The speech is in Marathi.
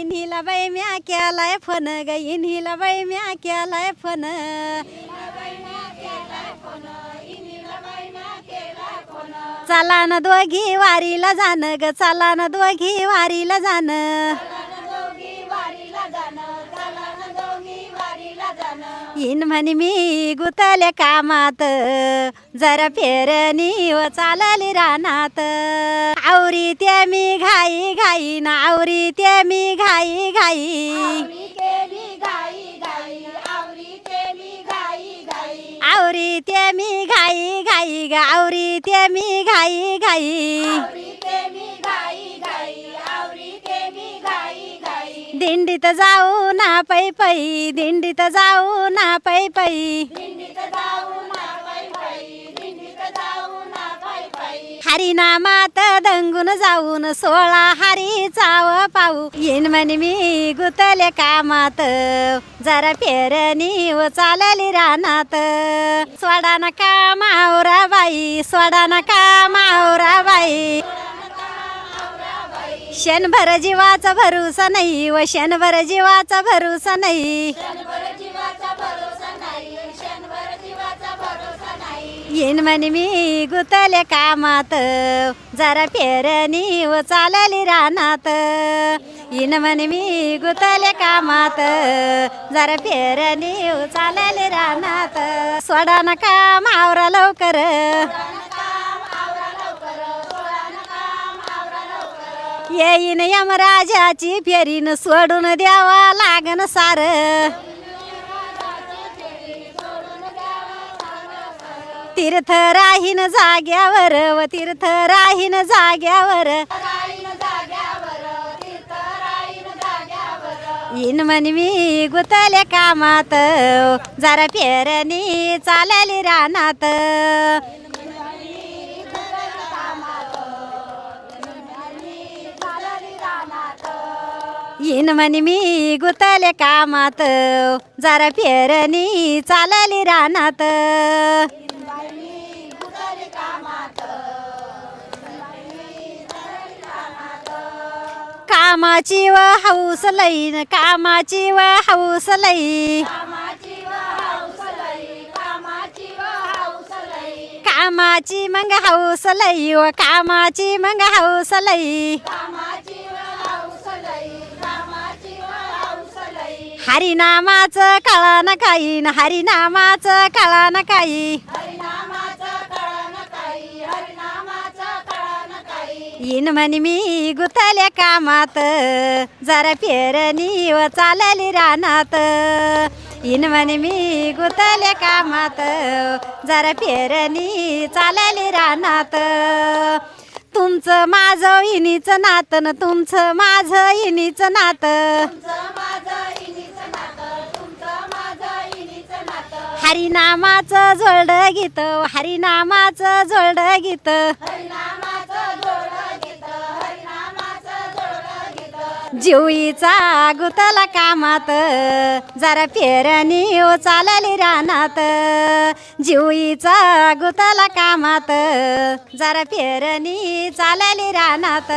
इन्हीला बाई म्या केलाय फोन ग इन्हीला बाई म्या केलाय फोन. चला ना दोघी वारीला जाण ग चला ना दोघी वारीला जाण इन म्हणे मी गुतले कामात जरा फेरणी व चालली रानात. आवरी ते मी घाई घाई. ना आवरी मी घाई घाई. आवरी ते मी घाई घाई ग आवरी ते मी घाई घाई दिंडीत जाऊ ना पै पै दिंडीत जाऊ ना पै पै. हरिनामात दंगून जाऊन सोळा हरी चाव पाहू. येईन म्हणे मी गुतले कामात. जरा पेरणी व चालली रानात. सोडा नका मावरा बाई सोडा नका मावरा बाई शनभर जीवाचा भरूसा नाही व शनभर जीवाचा भरूसा नाही. येईन म्हणे मी गुतले कामात. जरा फेरणी व चालली रानात. येईन म्हणे मी गुतले कामात. जरा फेरणी व चालली रानात. सोडा काम हावरं लवकर. येईन यमराजाची फेरीन सोडून द्यावा लागन सार. तीर्थ राहीन जाग्यावर व तीर्थ राहीन जाग्यावर. इन म्हणे मी गुतले कामात जरा फेरणी चालली रानात. इन म्हणे मी गुतले कामात जरा फेरणी चालली रानात. कामाची व हौस लई कामाची व हौस लई. कामाची मग हौस लई व कामाची मग हौस लई. हरिनामाचं कळा न काही न हरिनामाचं कळा न काही. येईन म्हणे मी गुतल्या कामात. जरा फेरणी व चालली रानात. येईन म्हणे मी गुतल्या कामात. जरा फेरणी चालली रानात. तुमचं माझं इनीचं नातं तुमचं माझं इनीचं नातं. हरिनामाचं जोड गीत हरिनामाचं जोड गीत. जीवीचा गुतला कामात. जरा फेरणी ओ हो चालली रानात. जीवीचा गुतला कामात. जरा फेरणी चालली रानात.